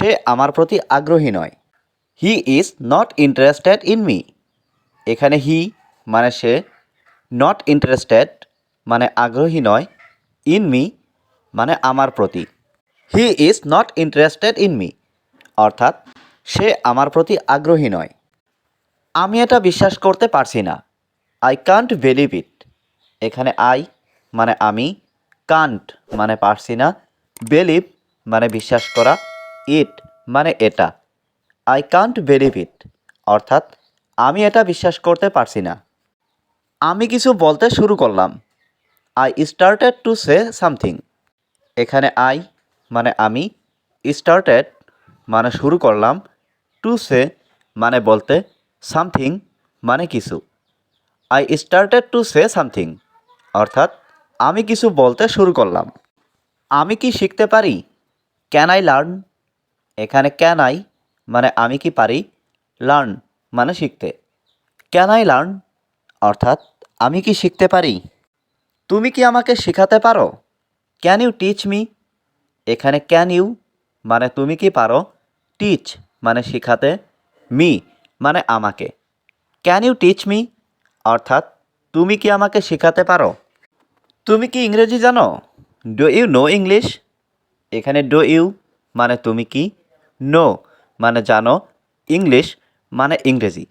সে আমার প্রতি আগ্রহী নয়। He is not interested in me এখানে হি মানে সে নট ইন্টারেস্টেড মানে আগ্রহী নয়। ইন মি মানে আমার প্রতি। He is not interested in me অর্থাৎ সে আমার প্রতি আগ্রহী নয়। আমি এটা বিশ্বাস করতে পারছি না। আই কান্ট বিলিভ ইট এখানে আই মানে আমি। কান্ট মানে পারছি না। বিলিভ মানে বিশ্বাস করা। ইট মানে এটা। আই কান্ট বিলিভ ইট অর্থাৎ আমি এটা বিশ্বাস করতে পারছি না। আমি কিছু বলতে শুরু করলাম। I started to say something এখানে আই মানে আমি। স্টার্টেড মানে শুরু করলাম। টু সে মানে বলতে সামথিং মানে কিছু। I started to say something অর্থাৎ আমি কিছু বলতে শুরু করলাম। আমি কি শিখতে পারি? ক্যান আই লার্ন এখানে ক্যান আই মানে আমি কি পারি? লার্ন মানে শিখতে। ক্যান আই লার্ন অর্থাৎ আমি কি শিখতে পারি? তুমি কি আমাকে শেখাতে পারো? ক্যান ইউ টিচ মি এখানে ক্যান ইউ মানে তুমি কি পারো? টিচ মানে শেখাতে। মি মানে আমাকে। ক্যান ইউ টিচ মি অর্থাৎ তুমি কি আমাকে শেখাতে পারো? তুমি কি ইংরেজি জানো? ডো ইউ নো ইংলিশ এখানে ডো ইউ মানে তুমি কি নো মানে জানো ইংলিশ মানে ইংরেজি।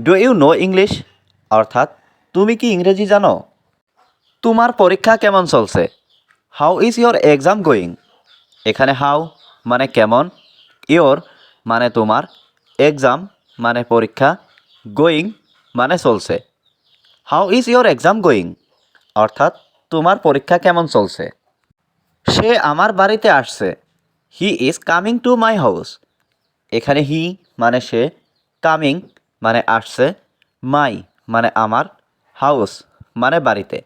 ডু ইউ নো ইংলিশ অর্থাৎ, তুমি কি ইংরেজি জানো? তোমার পরীক্ষা কেমন চলছে? How is your exam going এখানে হাউ মানে কেমন ইয়োর মানে তোমার এক্সাম মানে পরীক্ষা গোয়িং মানে চলছে। How is your exam going অর্থাৎ, তোমার পরীক্ষা কেমন চলছে? সে আমার বাড়িতে আসছে। He is coming to my house এখানে হি মানে সে কামিং মানে আসছে মাই মানে আমার হাউস মানে বাড়িতে।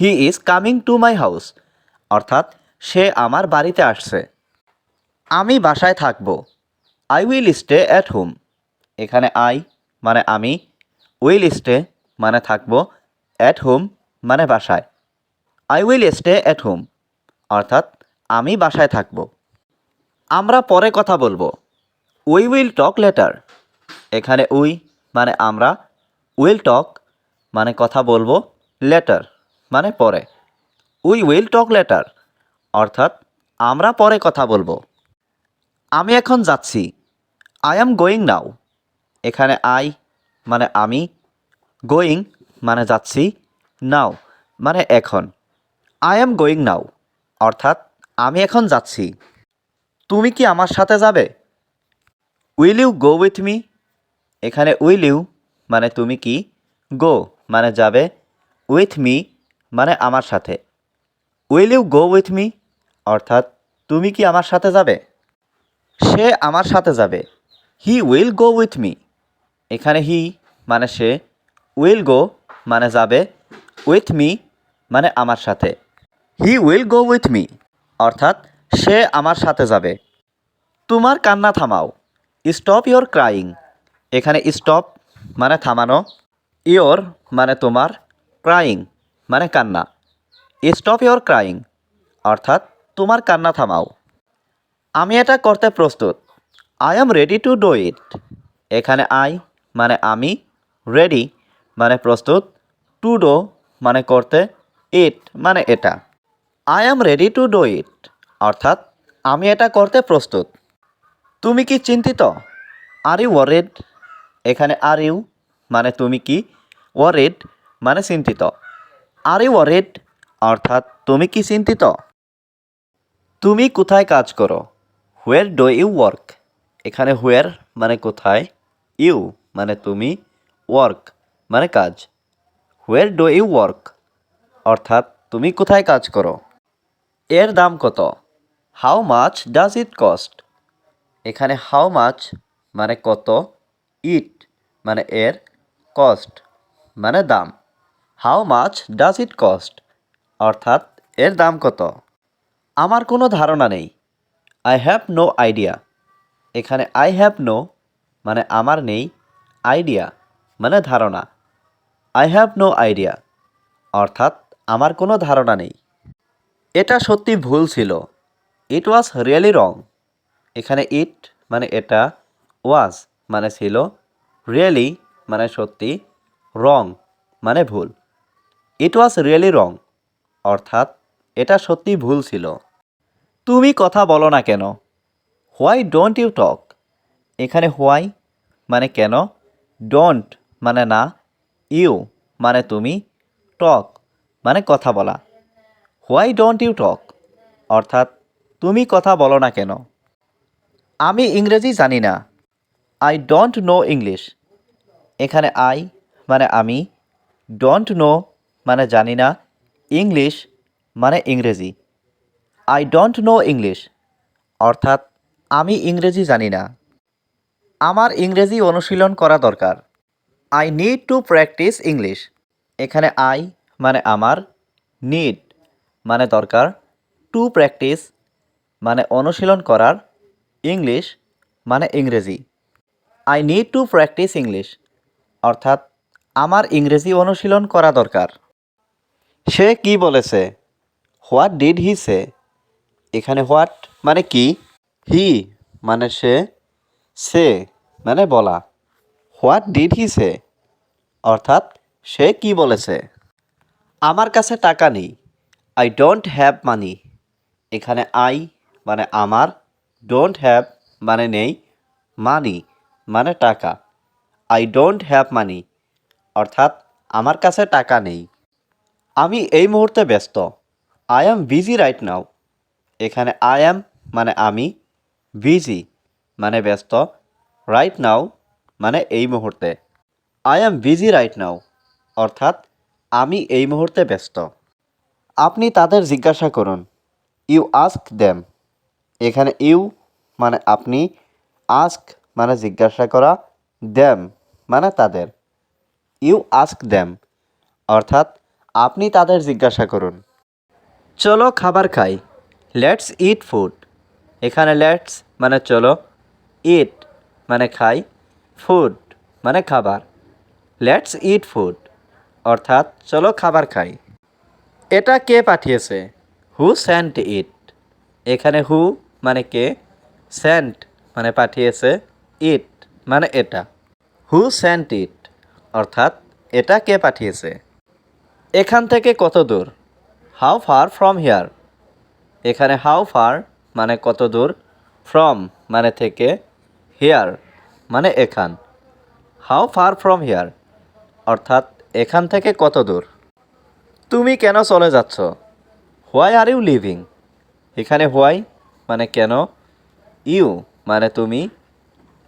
He is coming to my house অর্থাৎ সে আমার বাড়িতে আসছে। আমি বাসায় থাকব। I will stay at home এখানে আই মানে আমি উইল স্টে মানে থাকব অ্যাট হোম মানে বাসায়। I will stay at home অর্থাৎ আমি বাসায় থাকব। আমরা পরে কথা বলব। উই উইল টক লেটার এখানে উই মানে আমরা। উইল টক মানে কথা বলব লেটার মানে পরে। উই উইল টক লেটার অর্থাৎ আমরা পরে কথা বলব। আমি এখন যাচ্ছি। আই অ্যাম গোয়িং নাও এখানে আই মানে আমি। গোয়িং মানে যাচ্ছি নাও মানে এখন। আই অ্যাম গোয়িং নাও অর্থাৎ আমি এখন যাচ্ছি। তুমি কি আমার সাথে যাবে? Will you go with me এখানে উইল ইউ মানে তুমি কি? গো মানে যাবে। উইথ মি মানে আমার সাথে। Will you go with me অর্থাৎ তুমি কি আমার সাথে যাবে? সে আমার সাথে যাবে। He will go with me এখানে হি মানে সে। উইল গো মানে যাবে। উইথ মি মানে আমার সাথে। He will go with me অর্থাৎ সে আমার সাথে যাবে। তোমার কান্না থামাও। স্টপ ইয়োর ক্রাইং এখানে স্টপ মানে থামানো। ইয়োর মানে তোমার। ক্রাইং মানে কান্না। স্টপ ইয়োর ক্রাইং অর্থাৎ তোমার কান্না থামাও। আমি এটা করতে প্রস্তুত। I am ready to do it এখানে আই মানে আমি। রেডি মানে প্রস্তুত। টু ডো মানে করতে। ইট মানে এটা। I am ready to do it অর্থাৎ, আমি এটা করতে প্রস্তুত। তুমি কি চিন্তিত? আর ইউ ওয়ারেড এখানে আর ইউ মানে তুমি কি? ওয়ারেড মানে চিন্তিত। আর ইউ ওয়ারেড অর্থাৎ, তুমি কি চিন্তিত? তুমি কোথায় কাজ করো? হোয়ার ডো ইউ ওয়ার্ক এখানে হোয়ার মানে কোথায়? ইউ মানে তুমি ওয়ার্ক মানে কাজ। হোয়ার ডো ইউ ওয়ার্ক অর্থাৎ, তুমি কোথায় কাজ করো? এর দাম কত? How much does it cost এখানে হাউ মাচ মানে কত? ইট মানে এর কস্ট মানে দাম। How much does it cost অর্থাৎ এর দাম কত? আমার কোনো ধারণা নেই। আই হ্যাভ নো আইডিয়া এখানে আই হ্যাভ নো মানে আমার নেই। আইডিয়া মানে ধারণা। আই হ্যাভ নো আইডিয়া অর্থাৎ আমার কোনো ধারণা নেই। এটা সত্যি ভুল ছিল। ইট ওয়াজ রিয়েলি রং এখানে ইট মানে এটা ওয়াজ মানে ছিল রিয়েলি মানে সত্যি রং মানে ভুল। ইট ওয়াজ রিয়েলি রং অর্থাৎ এটা সত্যি ভুল ছিল। তুমি কথা বলো না কেন? হোয়াই ডোন্ট ইউ টক এখানে হোয়াই মানে কেন? ডোন্ট মানে না ইউ মানে তুমি টক মানে কথা বলা। হোয়াই ডোন্ট ইউ টক অর্থাৎ তুমি কথা বলো না কেন? আমি ইংরেজি জানি না। আই ডোন্ট নো ইংলিশ এখানে আই মানে আমি। ডোন্ট নো মানে জানি না। ইংলিশ মানে ইংরেজি। আই ডোন্ট নো ইংলিশ অর্থাৎ আমি ইংরেজি জানি না। আমার ইংরেজি অনুশীলন করা দরকার। I need to practise English এখানে আই মানে আমার। নিড মানে দরকার। টু প্র্যাকটিস মানে অনুশীলন করার, ইংলিশ মানে ইংরেজি। I need to practise English অর্থাৎ আমার ইংরেজি অনুশীলন করা দরকার। সে কি বলেছে? হোয়াট ডিড হি সে এখানে হোয়াট মানে কি? হি মানে সে সে মানে বলা। হোয়াট ডিড হি সে অর্থাৎ সে কি বলেছে? আমার কাছে টাকা নেই। আই ডোন্ট হ্যাভ মানি এখানে আই মানে আমার ডোন্ট হ্যাভ মানে নেই মানি মানে টাকা। আই ডোন্ট হ্যাভ মানি অর্থাৎ আমার কাছে টাকা নেই। আমি এই মুহূর্তে ব্যস্ত। I am busy right now এখানে আই অ্যাম মানে আমি বিজি মানে ব্যস্ত রাইট নাও মানে এই মুহূর্তে। I am busy right now অর্থাৎ আমি এই মুহূর্তে ব্যস্ত। আপনি তাদের জিজ্ঞাসা করুন। ইউ আস্ক দেম এখানে ইউ মানে আপনি আস্ক মানে জিজ্ঞাসা করা দেম মানে তাদের। ইউ আস্ক দেম অর্থাৎ আপনি তাদের জিজ্ঞাসা করুন। চলো খাবার খাই। লেটস ইট ফুড এখানে লেটস মানে চলো ইট মানে খাই ফুড মানে খাবার। লেটস ইট ফুড অর্থাৎ চলো খাবার খাই। এটা কে পাঠিয়েছে? হু সেন্ট ইট এখানে হু মানে কে? সেন্ট মানে পাঠিয়েছে ইট মানে এটা। হু সেন্ট ইট অর্থাৎ এটা কে পাঠিয়েছে? এখান থেকে কত দূর? হাউ ফার ফ্রম হিয়ার এখানে হাউ ফার মানে কত দূর? ফ্রম মানে থেকে হিয়ার মানে এখান। হাউ ফার ফ্রম হিয়ার অর্থাৎ এখান থেকে কত দূর? তুমি কেন চলে যাচ্ছ? হোয়াই আর ইউ লিভিং এখানে হোয়াই মানে কেন? ইউ মানে তুমি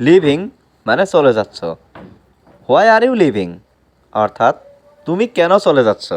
লিভিং মানে চলে যাচ্ছ। Why are you leaving? অর্থাৎ তুমি কেন চলে যাচ্ছ?